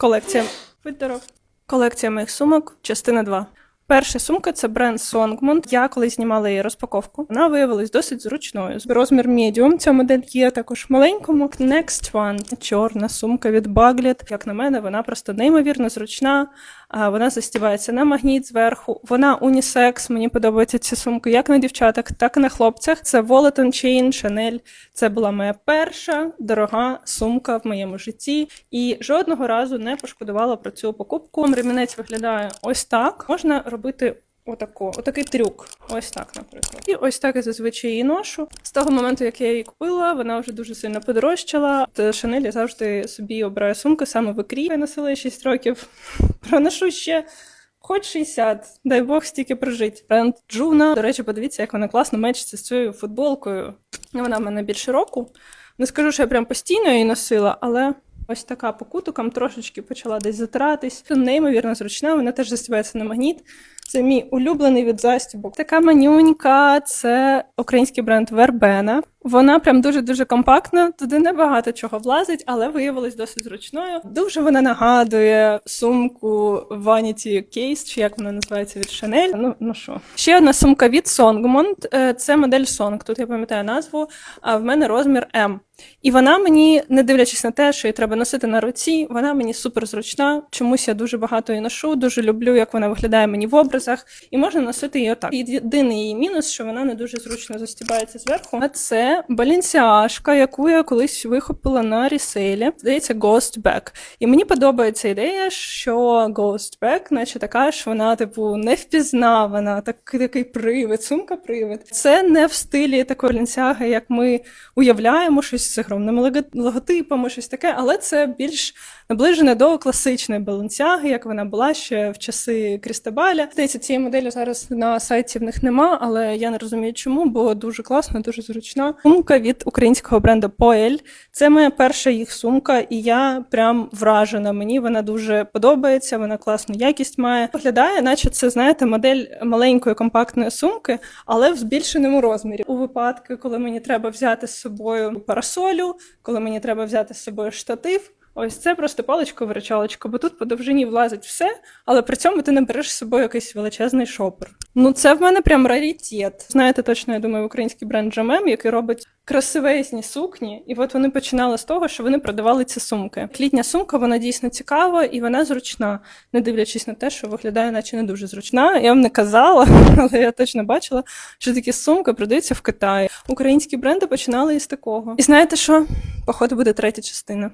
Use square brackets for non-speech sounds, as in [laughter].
Колекція. Будь здоров. Колекція моїх сумок, частина 2. Перша сумка це бренд Songmont. Я колись знімала її розпаковку. Вона виявилась досить зручною. Розмір medium. Ця модель є також в маленькому. Next one. Чорна сумка від Baglet. Як на мене, вона просто неймовірно зручна. Вона застібається на магніт зверху. Вона унісекс. Мені подобаються ці сумки як на дівчатах, так і на хлопцях. Це Wallet on Chain, Chanel. Це була моя перша дорога сумка в моєму житті. І жодного разу не пошкодувала про цю покупку. Ремінець виглядає ось так. Можна робити. Отако, отакий трюк. Ось так, наприклад. І ось так я зазвичай її ношу. З того моменту, як я її купила, вона вже дуже сильно подорожчала. Шанель я завжди собі обираю сумку саме в ікрі. Я носила її 6 років. Проношу ще хоч 60, дай Бог стільки прожить. Бренд Джуна. До речі, подивіться, як вона класно мечиться з цією футболкою. Вона в мене більше року. Не скажу, що я прям постійно її носила, але ось така по кутикам трошечки почала десь затиратись. Неймовірно зручна, вона теж застібається на магніт. Це мій улюблений від застібок. Така манюнька, це український бренд Вербена. Вона прям дуже-дуже компактна, туди небагато чого влазить, але виявилась досить зручною. Дуже вона нагадує сумку Vanity Case, чи як вона називається від Chanel. Ну, ну що. Ще одна сумка від Songmont. Е, Це модель Song. Тут я пам'ятаю назву, а в мене розмір М. І вона мені, не дивлячись на те, що її треба носити на руці, вона мені супер зручна. Чомусь я дуже багато її ношу, дуже люблю, як вона виглядає мені в образах, і можна носити її отак. Єдиний її мінус, що вона не дуже зручно застібається зверху. А це балінсіашка, яку я колись вихопила на ріселі. Здається, Ghost Bag. І мені подобається ідея, що Ghost Bag, наче така ж вона, типу, не впізнавана, такий такий привид, сумка привид. Це не в стилі такої балінсяги, як ми уявляємо щось з огромними лого- логотипами, щось таке, але це більш наближене до класичної балансяги, як вона була ще в часи Крістабаля. Здається, цієї моделі зараз на сайті в них нема, але я не розумію, чому, бо дуже класно, дуже зручна. Сумка від українського бренду Poel. Це моя перша їх сумка, і я прям вражена. Мені вона дуже подобається, вона класну якість має. Виглядає, наче це, знаєте, модель маленької компактної сумки, але в збільшеному розмірі. У випадку, коли мені треба взяти з собою парасолю, коли мені треба взяти з собою штатив. Ось це просто паличка-виручалочка, бо тут по довжині влазить все, але при цьому ти не береш з собою якийсь величезний шопер. Ну це в мене прям раритет. Знаєте, точно, я думаю, український бренд Джамем, який робить красивезні сукні, і от вони починали з того, що вони продавали ці сумки. Літня сумка, вона дійсно цікава і вона зручна, не дивлячись на те, що виглядає, наче не дуже зручна. Я вам не казала, [laughs] але я точно бачила, що такі сумки продаються в Китаї. Українські бренди починали із такого. І знаєте що? Походу буде третя частина.